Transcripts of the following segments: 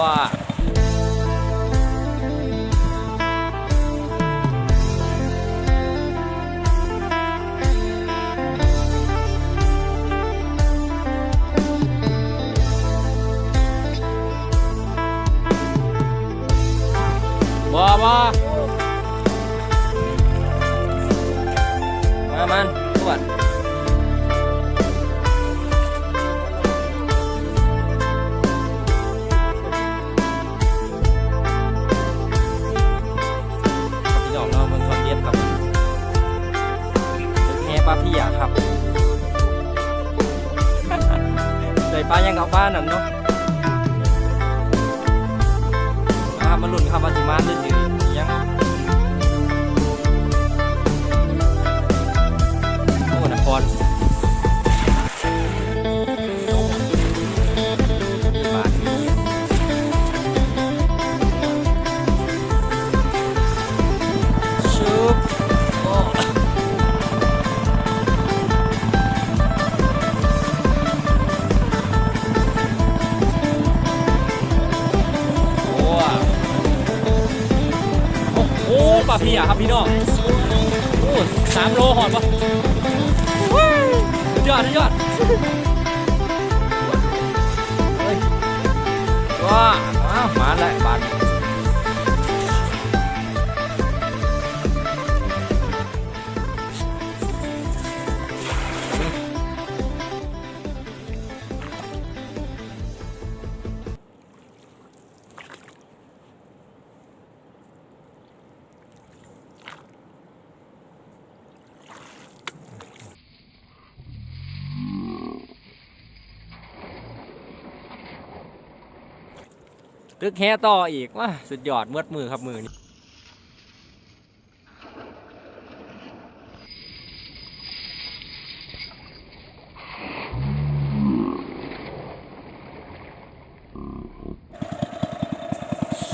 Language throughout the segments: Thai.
ว่าบ่บ่ม ปลาพี่อะครับเลยปลายังเอาบ้านนั่นเนาะ ปลาพี่อะครับพี่น้องโอ้สามโลหอดปะยอดยอดเฮ้ยว้ามาแล้วบาด ตึกแฮต่ออีกว่าสุดยอดเมืดมือครับมือนี้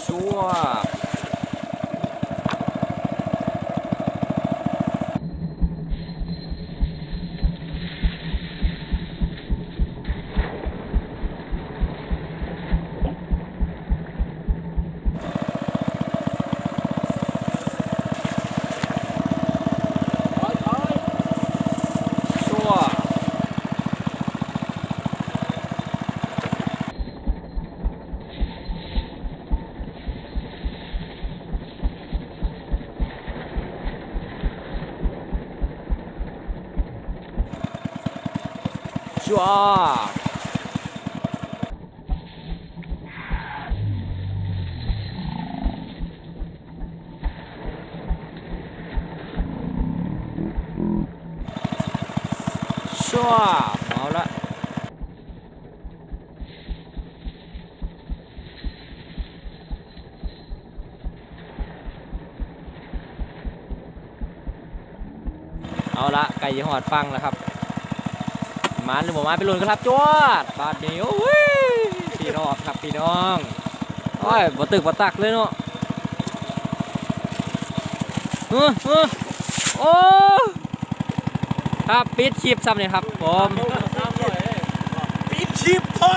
ชัว ชัวร์ชัวร์เอาละเอาละไก่หอดฟังแล้วครับ มาหรือบ่มาไปลุนกันครับจวดบาดนี้โอ้ยพี่น้องครับพี่น้องโอ้ยบ่ตึกบ่ตักเลยเนาะเออเออโอ้ครับปิดชีพซ้ำเนี่ยครับผมปิดชิปทอ